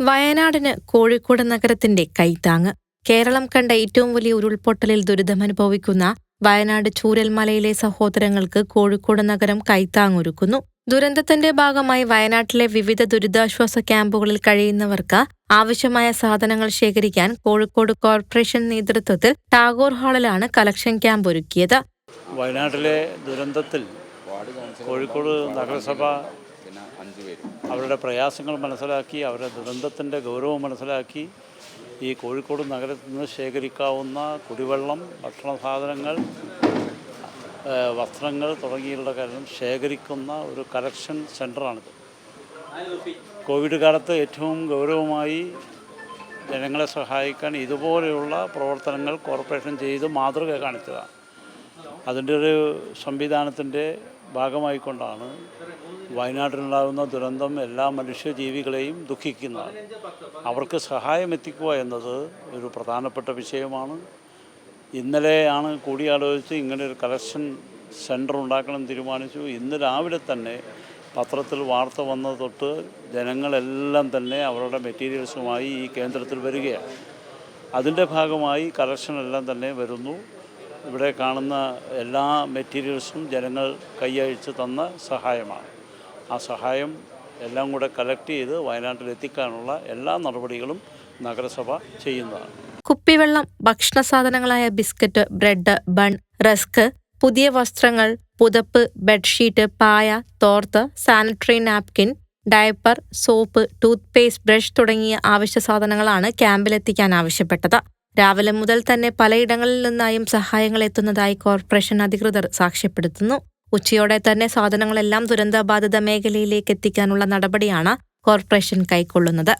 വയനാടിന് കോഴിക്കോട് നഗരത്തിന്റെ കൈത്താങ് കേരളം കണ്ട ഏറ്റവും വലിയ ഉരുൾപൊട്ടലിൽ ദുരിതമനുഭവിക്കുന്ന വയനാട് ചൂരൽമലയിലെ സഹോദരങ്ങൾക്ക് കോഴിക്കോട് നഗരം കൈത്താങ്ങൊരുക്കുന്നു ദുരന്തത്തിന്റെ ഭാഗമായി വയനാട്ടിലെ വിവിധ ദുരിതാശ്വാസ ക്യാമ്പുകളിൽ കഴിയുന്നവർക്ക് ആവശ്യമായ സാധനങ്ങൾ ശേഖരിക്കാൻ കോഴിക്കോട് കോർപ്പറേഷൻ നേതൃത്വത്തിൽ ടാഗോർ ഹാളിലാണ് കളക്ഷൻ ക്യാമ്പ് ഒരുക്കിയത്. വയനാട്ടിലെ ദുരന്തത്തിൽ കോഴിക്കോട് നഗരസഭ അവരുടെ പ്രയാസങ്ങൾ മനസ്സിലാക്കി അവരുടെ ദുരന്തത്തിന്റെ ഗൗരവം മനസ്സിലാക്കി ഈ കോഴിക്കോട് നഗരത്തിൽ നിന്ന് ശേഖരിക്കാവുന്ന കുടിവെള്ളം ഭക്ഷണ സാധനങ്ങൾ വസ്ത്രങ്ങൾ തുടങ്ങിയുള്ള കാര്യം ശേഖരിക്കുന്ന ഒരു കളക്ഷൻ സെന്ററാണിത് കോവിഡ് കാലത്ത് ഏറ്റവും ഗൗരവമായി ജനങ്ങളെ സഹായിക്കാൻ ഇതുപോലെയുള്ള പ്രവർത്തനങ്ങൾ കോർപ്പറേഷൻ ചെയ്ത് മാതൃക കാണിച്ചതാണ്. അതിന്റെ ഒരു സംവിധാനത്തിന്റെ ഭാഗമായിക്കൊണ്ടാണ് വയനാട്ടിലുണ്ടാകുന്ന ദുരന്തം എല്ലാ മനുഷ്യജീവികളെയും ദുഃഖിക്കുന്നതാണ്. അവർക്ക് സഹായം എത്തിക്കുക എന്നത് ഒരു പ്രധാനപ്പെട്ട വിഷയമാണ്. ഇന്നലെയാണ് കൂടിയാലോചിച്ച് ഇങ്ങനെ ഒരു കളക്ഷൻ സെന്റർ ഉണ്ടാക്കണം തീരുമാനിച്ചു. ഇന്ന് രാവിലെ തന്നെ പത്രത്തിൽ വാർത്ത വന്നത് തൊട്ട് ജനങ്ങളെല്ലാം തന്നെ അവരുടെ മെറ്റീരിയൽസുമായി ഈ കേന്ദ്രത്തിൽ വരികയാണ്. അതിന്റെ ഭാഗമായി കളക്ഷനെല്ലാം തന്നെ വരുന്നു. ഇവിടെ കാണുന്ന എല്ലാ മെറ്റീരിയൽസും ജനങ്ങൾ കൈയഴിച്ച് തന്ന സഹായമാണ്. ആ സഹായം എല്ലാം കൂടെ കളക്ട് ചെയ്ത് വയനാട്ടിൽ എത്തിക്കാനുള്ള എല്ലാ നടപടികളും നഗരസഭ ചെയ്യുന്നതാണ്. കുപ്പിവെള്ളം ഭക്ഷണ സാധനങ്ങളായ ബിസ്ക്കറ്റ് ബ്രെഡ് ബൺ റസ്ക് പുതിയ വസ്ത്രങ്ങൾ പുതപ്പ് ബെഡ്ഷീറ്റ് പായ തോർത്ത് sanitary napkin diaper soap tooth paste brush തുടങ്ങിയ ആവശ്യ സാധനങ്ങളാണ് ക്യാമ്പിലെത്തിക്കാൻ ആവശ്യപ്പെട്ടത്. രാവിലെ മുതൽ തന്നെ പലയിടങ്ങളിൽ നിന്നായും സഹായങ്ങൾ എത്തുന്നതായി കോർപ്പറേഷൻ അധികൃതർ സാക്ഷ്യപ്പെടുത്തുന്നു. ഉച്ചയോടെ തന്നെ സാധനങ്ങളെല്ലാം ദുരന്തബാധിത മേഖലയിലേക്ക് എത്തിക്കാനുള്ള നടപടിയാണ് കോർപ്പറേഷൻ കൈക്കൊള്ളുന്നത്.